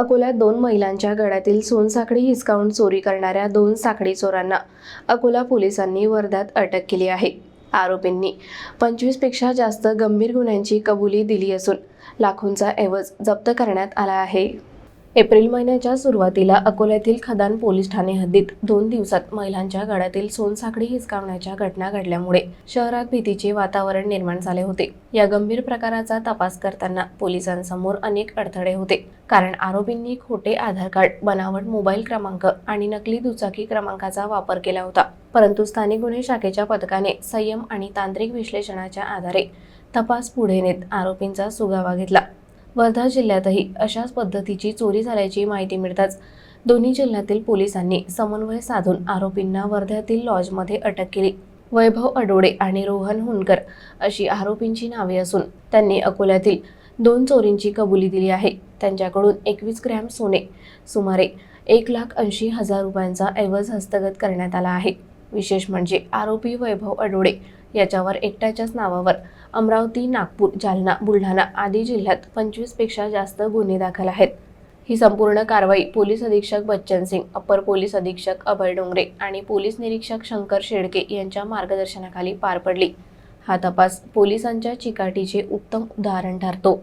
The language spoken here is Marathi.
अकोल्यात दोन महिलांच्या गळ्यातील सोनसाखळी हिसकावून चोरी करणाऱ्या दोन साखळी चोरांना अकोला पोलिसांनी वर्ध्यात अटक केली आहे. आरोपींनी पंचवीसपेक्षा जास्त गंभीर गुन्ह्यांची कबुली दिली असून लाखोंचा ऐवज जप्त करण्यात आला आहे. एप्रिल महिन्याच्या सुरुवातीला अकोल्यातील खदान पोलीस ठाणे हद्दीत दोन दिवसात महिलांच्या गळ्यातील सोनसाखळी हिसकावण्याच्या घटना घडल्यामुळे शहरात भीतीचे वातावरण निर्माण झाले होते. या गंभीर प्रकाराचा तपास करताना पोलिसांसमोर अनेक अडथळे होते. कारण आरोपींनी खोटे आधार कार्ड बनावट मोबाईल क्रमांक आणि नकली दुचाकी क्रमांकाचा वापर केला होता. परंतु स्थानिक गुन्हे शाखेच्या पथकाने संयम आणि तांत्रिक विश्लेषणाच्या आधारे तपास पुढे नेत आरोपींचा सुगावा घेतला. वर्धा जिल्ह्यातही अशाच पद्धतीची चोरी झाल्याची माहिती मिळताच दोन्ही जिल्ह्यातील पोलिसांनी समन्वय साधून आरोपींना वर्ध्यातील लॉजमध्ये अटक केली. वैभव अडोडे आणि रोहन हुनकर अशी आरोपींची नावे असून त्यांनी अकोल्यातील दोन चोरींची कबुली दिली आहे. त्यांच्याकडून एकवीस ग्रॅम सोने सुमारे एक लाख ऐंशी हजार रुपयांचा ऐवज हस्तगत करण्यात आला आहे. विशेष म्हणजे आरोपी वैभव अडोडे याच्यावर एकट्याच्याच नावावर अमरावती नागपूर जालना बुलढाणा आदी जिल्ह्यात पंचवीसपेक्षा जास्त गुन्हे दाखल आहेत. ही संपूर्ण कारवाई पोलीस अधीक्षक बच्चन सिंग अप्पर पोलीस अधीक्षक अभय डोंगरे आणि पोलीस निरीक्षक शंकर शेडके यांच्या मार्गदर्शनाखाली पार पडली. हा तपास पोलिसांच्या चिकाटीचे उत्तम उदाहरण ठरतो.